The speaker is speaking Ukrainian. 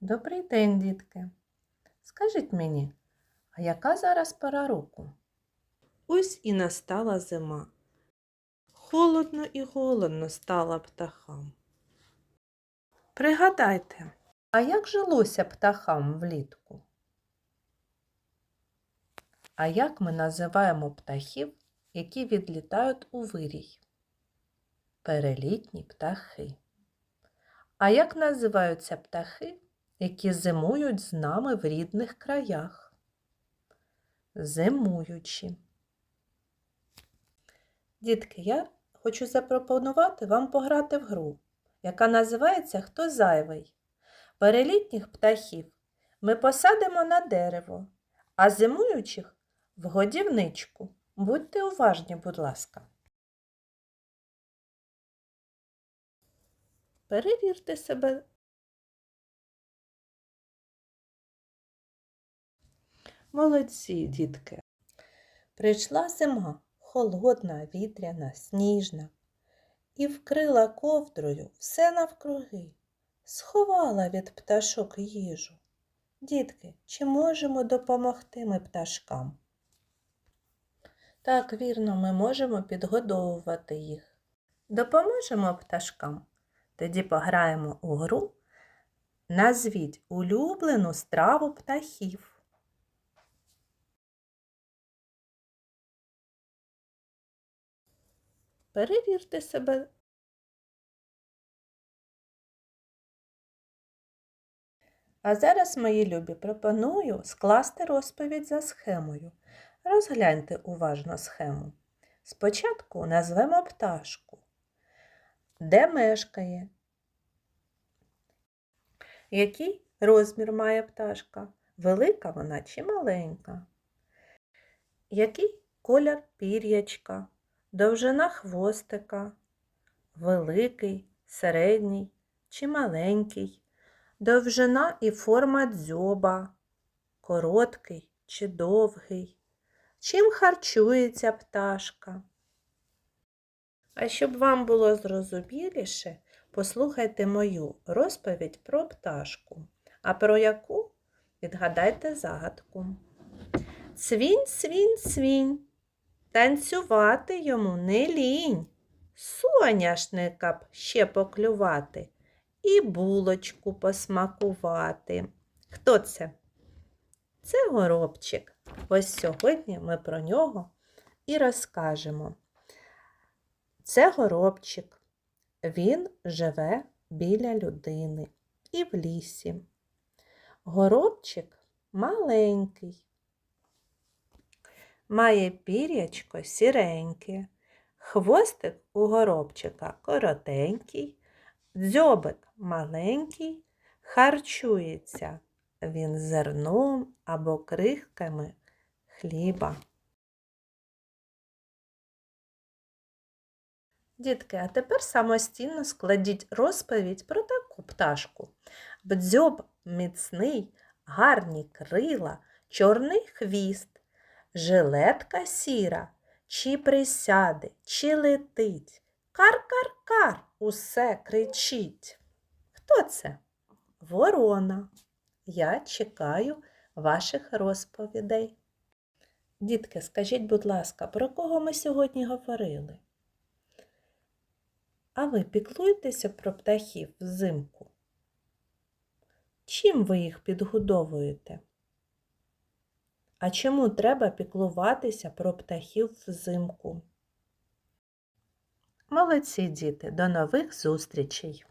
Добрий день, дітки. Скажіть мені, а яка зараз пора року? Ось і настала зима. Холодно і голодно стало птахам. Пригадайте, А як жилося птахам влітку? А як ми називаємо птахів, які відлітають у вирій? Перелітні птахи. А як називаються птахи, які зимують з нами в рідних краях? Зимуючі. Дітки, я хочу запропонувати вам пограти в гру, яка називається Хто зайвий. Перелітніх птахів ми посадимо на дерево, а зимуючих в годівничку. Будьте уважні, будь ласка. Перевірте себе. Молодці, дітки. Прийшла зима, холодна, вітряна, сніжна, і вкрила ковдрою все навкруги, сховала від пташок їжу. Дітки, чи можемо допомогти ми пташкам? Так, вірно, ми можемо підгодовувати їх. Допоможемо пташкам? Тоді пограємо у гру. Назвіть улюблену страву птахів. Перевірте себе. А зараз, мої любі, пропоную скласти розповідь за схемою. Розгляньте уважно схему. Спочатку назвемо пташку. Де мешкає? Який розмір має пташка? Велика вона чи маленька? Який колір пір'ячка? Довжина хвостика? Великий, середній чи маленький? Довжина і форма дзьоба, короткий чи довгий. Чим харчується пташка? А щоб вам було зрозуміліше, послухайте мою розповідь про пташку, а про яку відгадайте загадку. Цвінь, свінь, свінь, танцювати йому не лінь, соняшника б ще поклювати і булочку посмакувати. Хто це? Це горобчик. Ось сьогодні ми про нього і розкажемо. Це горобчик. Він живе біля людини і в лісі. Горобчик маленький. Має пір'ячко сіреньке, хвостик у горобчика коротенький, дзьобик маленький, харчується він зерном або крихками хліба. Дітки, а тепер самостійно складіть розповідь про таку пташку. Бдзьоб міцний, гарні крила, чорний хвіст, жилетка сіра, чи присяде, чи летить. Кар-кар-кар усе кричить. Хто це? Ворона. Я чекаю ваших розповідей. Дітки, скажіть, будь ласка, про кого ми сьогодні говорили? А ви піклуєтеся про птахів взимку? Чим ви їх підгодовуєте? А чому треба піклуватися про птахів взимку? Молодці діти, до нових зустрічей!